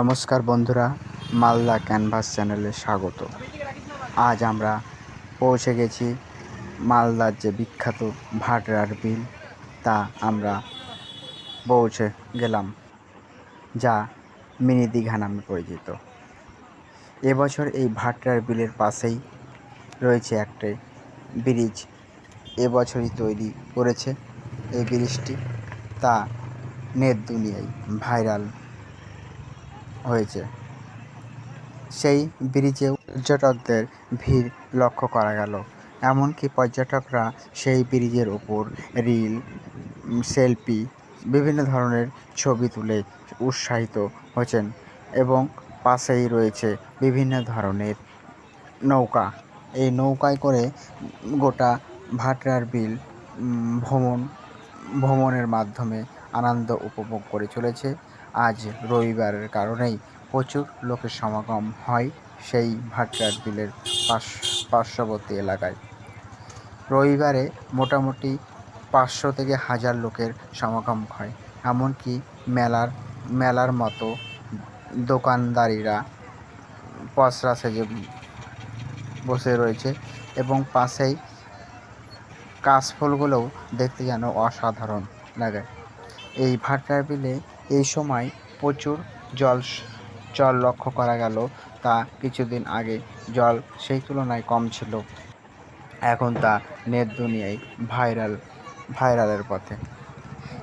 নমস্কার বন্ধুরা, মালদা ক্যানভাস চ্যানেলে স্বাগত। আজ আমরা পৌঁছে গেছি মালদার যে বিখ্যাত ভাটরার বিল, তা আমরা পৌঁছে গেলাম, যা মিনি দীঘা নামে পরিচিত। এবছর এই ভাটরার বিলের পাশেই রয়েছে একটি ব্রিজ, এবছরই তৈরি করেছে এই ব্রিজটি। তা নেট দুনিয়ায় ভাইরাল হয়েছে। সেই ব্রিজেও পর্যটকদের ভিড় লক্ষ্য করা গেল। এমনকি পর্যটকরা সেই ব্রিজের ওপর রিল, সেলফি, বিভিন্ন ধরনের ছবি তুলে উৎসাহিত হচ্ছেন এবং পাশেই রয়েছে বিভিন্ন ধরনের নৌকা। এই নৌকায় করে গোটা ভাটরার বিল ভ্রমণ, ভ্রমণের মাধ্যমে আনন্দ উপভোগ করে চলেছে। আজ রবিবারের কারণেই প্রচুর লোকের সমাগম হয় সেই ভাটরার বিলের পাশ, পার্শ্ববর্তী এলাকায়। রবিবারে মোটামুটি পাঁচশো থেকে হাজার লোকের সমাগম হয়, এমনকি মেলার মেলার মতো দোকানদারিরা পসরা সেজে বসে রয়েছে এবং পাশেই কাশফুলগুলোও দেখতে যেন অসাধারণ লাগে। এই ভাটরার বিলে এই সময় প্রচুর জল জল লক্ষ্য করা গেল। তা কিছুদিন আগে জল সেই তুলনায় কম ছিল। এখন তা নেট দুনিয়ায় ভাইরাল, ভাইরালের পথে।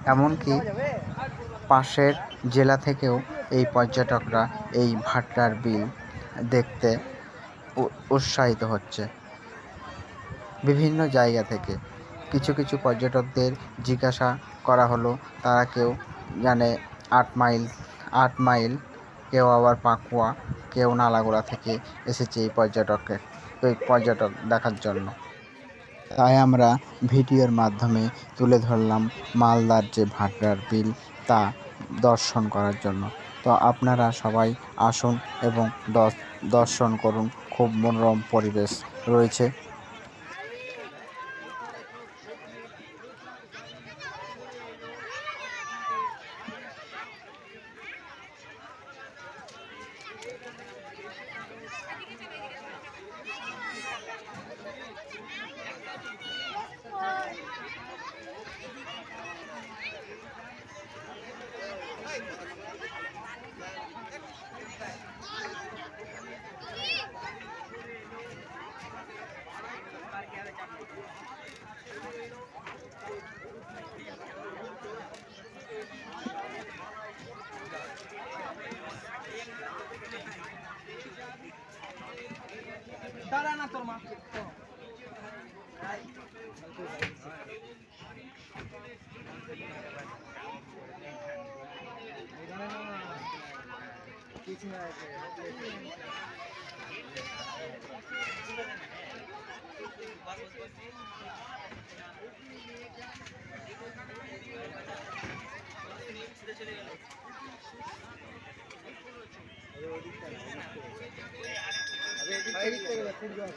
এমনকি পাশের জেলা থেকেও এই পর্যটকরা এই ভাট্টার বিল দেখতে উৎসাহিত হচ্ছে। বিভিন্ন জায়গা থেকে কিছু কিছু পর্যটকদের জিজ্ঞাসা করা হলো, তারা কেউ জানে আট মাইল আট মাইল কেউ আবার পাকুয়া, কেউ নালাগোলা থেকে এসেছে এই পর্যটককে, এই পর্যটক দেখার জন্য। তাই আমরা ভিডিওর মাধ্যমে তুলে ধরলাম মালদার যে ভাটরার বিল, তা দর্শন করার জন্য। তো আপনারা সবাই আসুন এবং দর্শন করুন। খুব মনোরম পরিবেশ রয়েছে। দাঁড়া না তোর মা। কিছু না এদিক থেকে 入りたいんだと思います。